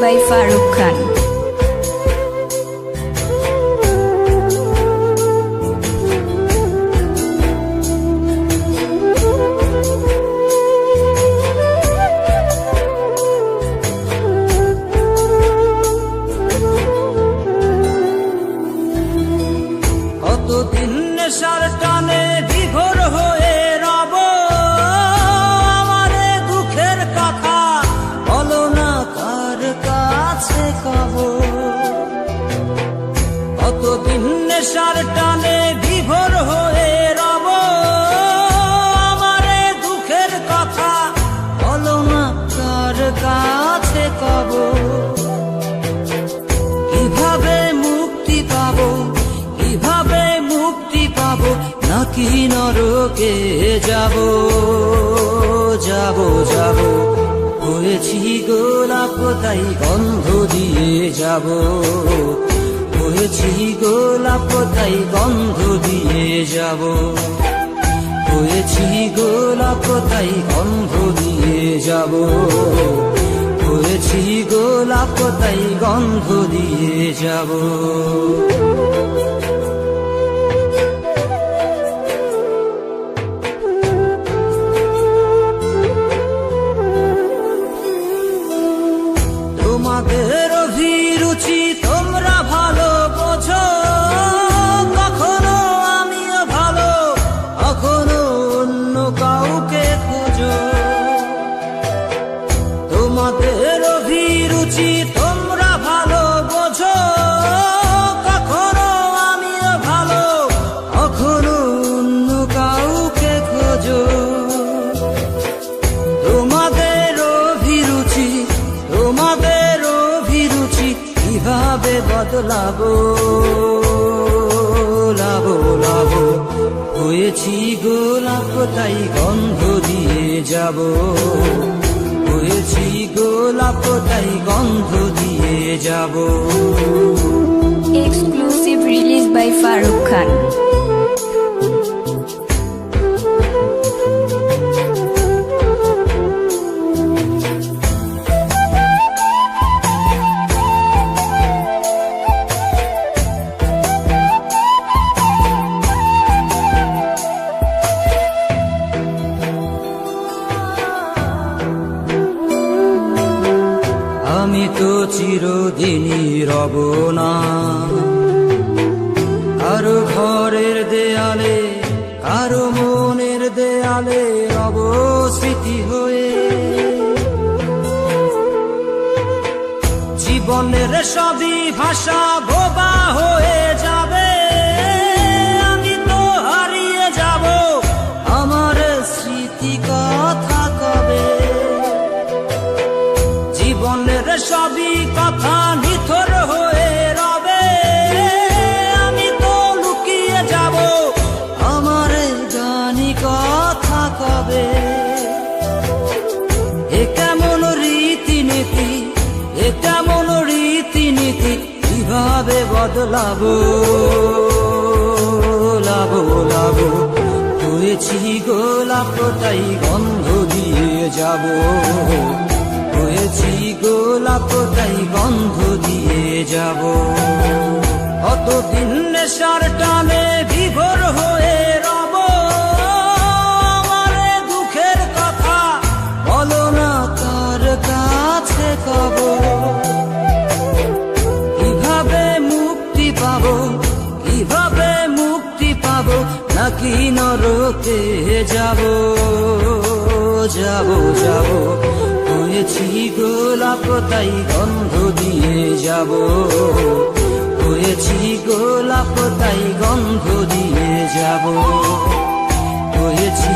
by Farooq Khan. কতদিন নেশার টানে কাছে কব। কতদিন নেশার টানে বিভোর হয়ে রব? আমারে দুঃখের কথা বলো না, কার কাছে কব? কীভাবে মুক্তি পাবো? কীভাবে মুক্তি পাবো? নাকি নরকে যাব? যাব যাব। হয়েছি গোলাপ তাই গন্ধ দিয়ে যাব। হয়েছি গোলাপ তাই গন্ধ দিয়ে যাব। হয়েছি গোলাপ তাই গন্ধ দিয়ে যাব। হয়েছি গোলাপ তাই গন্ধ দিয়ে যাব। বদলাবো লাবো লাবো হয়েছি গোলাপ, তাই গন্ধ দিয়ে যাব। হয়েছি গোলাপ, তাই গন্ধ দিয়ে যাব। Exclusive release by Farooq Khan. তো চিরদিনই রব না। কারও ঘরের দেয়ালে, কারও মনের দেয়ালে রব স্মৃতি হয়ে। জীবনের সবই ভাষা বোবা হয়ে কথা নিথর হয়ে রবে। আমি তো লুকিয়ে যাব আমার জানি কথা কবে। এ কেমন রীতিনীতি, এ কেমন রীতিনীতি, কীভাবে বদলাবো, লাবো লাবো। হয়েছি গোলাপ তাই গন্ধ দিয়ে যাব। হয়েছি গোলাপ তাই গন্ধ দিয়ে যাব। কতদিন নেশার টানে বিভোর হয়ে রব। আমার দুঃখের কথা বলো না কার কাছে কব। কীভাবে মুক্তি পাবো, কীভাবে মুক্তি পাবো, নাকি নরকে যাব যাব যাব। হয়েছি গোলাপ তাই গন্ধ দিয়ে যাব। হয়েছি গোলাপ তাই গন্ধ দিয়ে যাব। হয়েছি